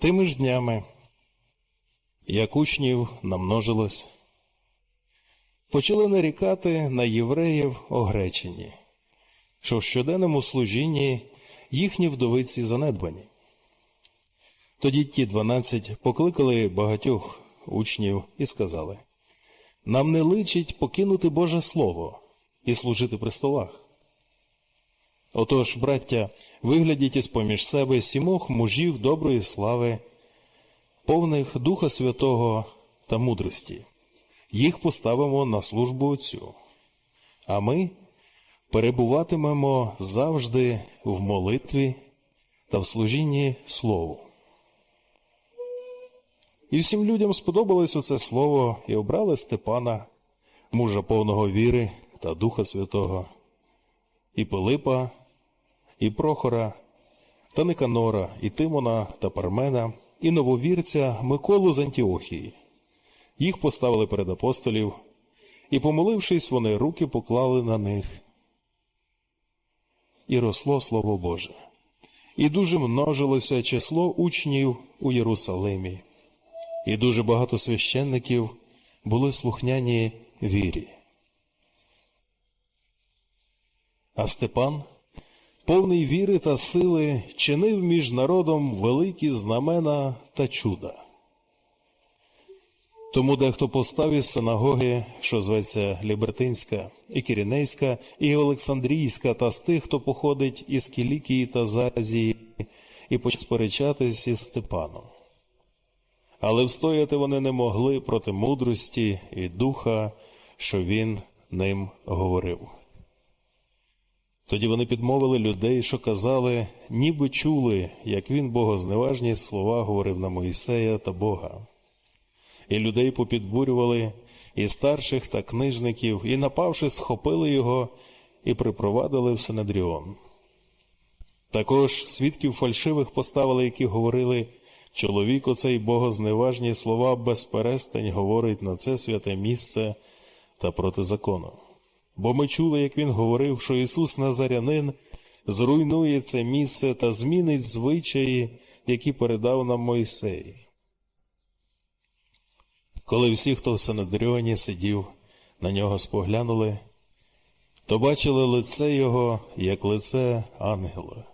Тими ж днями, як учнів намножилось, почали нарікати на євреїв огречені, що в щоденному служінні їхні вдовиці занедбані. Тоді ті дванадцять покликали багатьох учнів і сказали: Нам не личить покинути Боже Слово і служити при столах. Отож, браття, виглядіть із поміж себе сімох мужів доброї слави, повних Духа Святого та мудрості. Їх поставимо на службу Отцю. А ми перебуватимемо завжди в молитві та в служінні Слову. І всім людям сподобалось оце слово і обрали Степана, мужа повного віри та Духа Святого, і Пилипа, і Прохора, та Никанора, і Тимона та Пармена, і нововірця Миколу з Антіохії. Їх поставили перед апостолів, і, помолившись, вони руки поклали на них. І росло Слово Боже. І дуже множилося число учнів у Єрусалимі, і дуже багато священників були слухняні вірі. А Степан, повний віри та сили, чинив між народом великі знамена та чуда. Тому дехто постав із синагоги, що зветься Лібертинська, і Кірінейська, і Олександрійська, та з тих, хто походить із Кілікії та з Азії, і почав сперечатись із Степаном. Але встояти вони не могли проти мудрості і духа, що він ним говорив. Тоді вони підмовили людей, що казали, ніби чули, як він богозневажні слова говорив на Моїсея та Бога. І людей попідбурювали, і старших та книжників, і, напавши, схопили його і припровадили в Синедріон. Також свідків фальшивих поставили, які говорили, чоловік оцей богозневажні слова безперестань говорить на це святе місце та проти закону. Бо ми чули, як він говорив, що Ісус Назарянин зруйнує це місце та змінить звичаї, які передав нам Мойсей. Коли всі, хто в Санедріоні сидів, на нього споглянули, то бачили лице його, як лице ангела.